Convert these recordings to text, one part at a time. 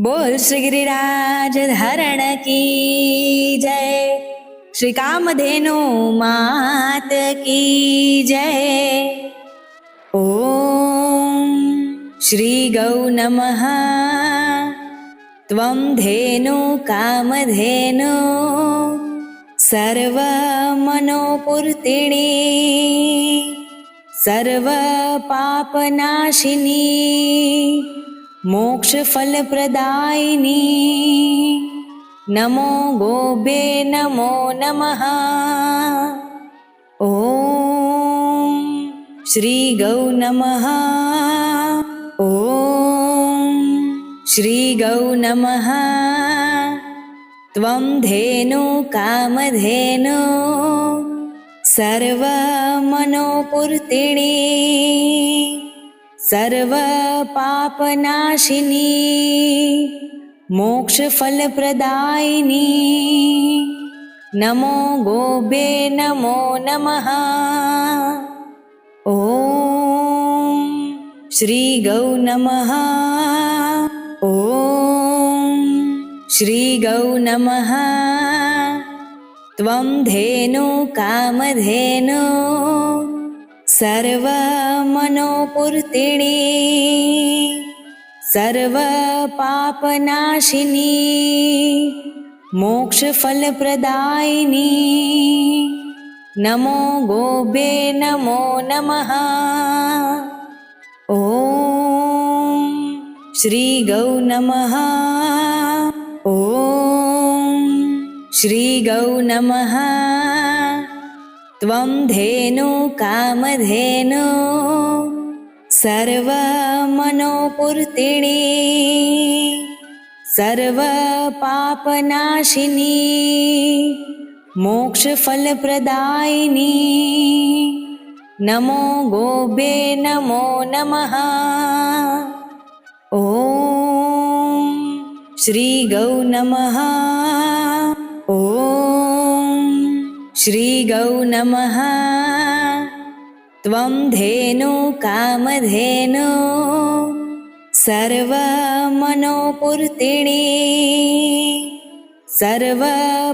बोल श्री गिरिराज धरण की जय। श्री कामधेनु मात की जय। ॐ श्री गौ नमः। त्वं धेनु कामधेनु। सर्वमनोपूर्तिणी। सर्वपापनाशिनी। मोक्षफलप्रदायिनी। नमो गोबे नमो नमः। ॐ श्रीगौ नमः। ॐ श्रीगौ नमः। त्वं धेनु कामधेनु सर्वमनोपूर्तिणी सर्वपापनाशिनी मोक्षफलप्रदायिनी। नमो गोबे नमो नमः। ॐ श्रीगौ नमः। ॐ श्रीगौ नमः। त्वं धेनु कामधेनु सर्वमनोपूर्तिणी सर्वपापनाशिनी मोक्षफलप्रदायिनी। नमो गोबे नमो नमः। ॐ श्रीगौ नमः। ॐ श्रीगौ नमः त्वं धेनु कामधेनु सर्वमनोपूर्तिणी सर्वपापनाशिनी मोक्षफलप्रदायिनी नमो गोबे नमो नमः। ॐ श्रीगौ नमः श्रीगौ नमः। त्वं धेनु कामधेनु। सर्वमनोपूर्तिणी। सर्वपापनाशिनी।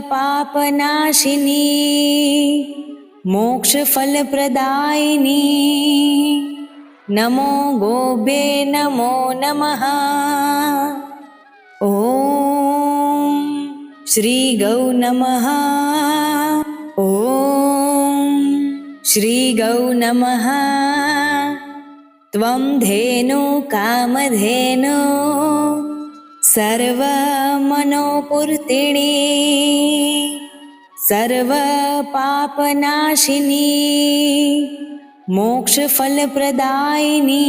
मोक्षफलप्रदायिनी। नमो गोबे नमो नमः। ॐ श्रीगौ नमः। श्रीगौ नमः। त्वं धेनु कामधेनु सर्वमनोपूर्तिणी सर्वपापनाशिनी मोक्षफलप्रदायिनी।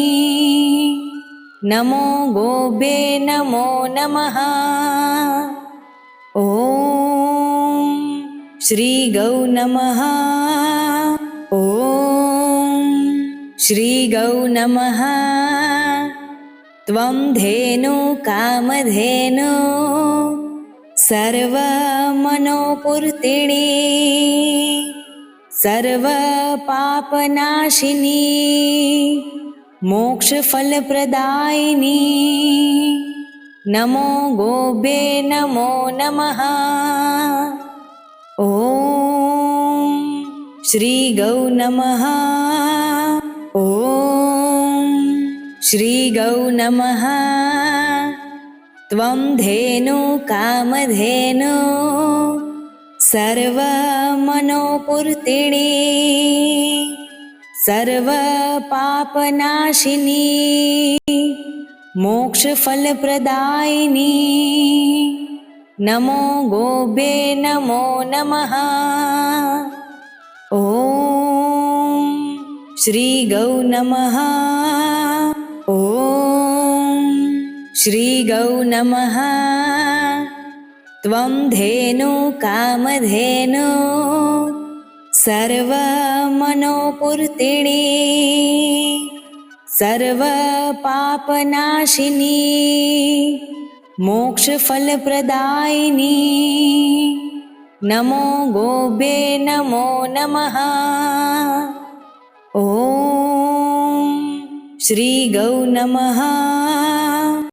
नमो गोबे नमो नमः। ॐ श्रीगौ नमः श्रीगौ नमः त्वं धेनु कामधेनु सर्वमनोपूर्तिणी सर्वपापनाशिनी मोक्षफलप्रदायिनी। नमो गोबे नमो नमः। ॐ श्रीगौ नमः श्रीगौ नमः त्वं धेनु कामधेनु सर्वमनोपूर्तिणी सर्वपापनाशिनी मोक्षफलप्रदायिनी। नमो गोबे नमो नमः। ॐ श्रीगौ नमः श्रीगौ नमः त्वं धेनु कामधेनु सर्वमनोपूर्तिणी सर्वपापनाशिनी मोक्षफलप्रदायिनी। नमो गोबे नमो नमः। ॐ श्रीगौ नमः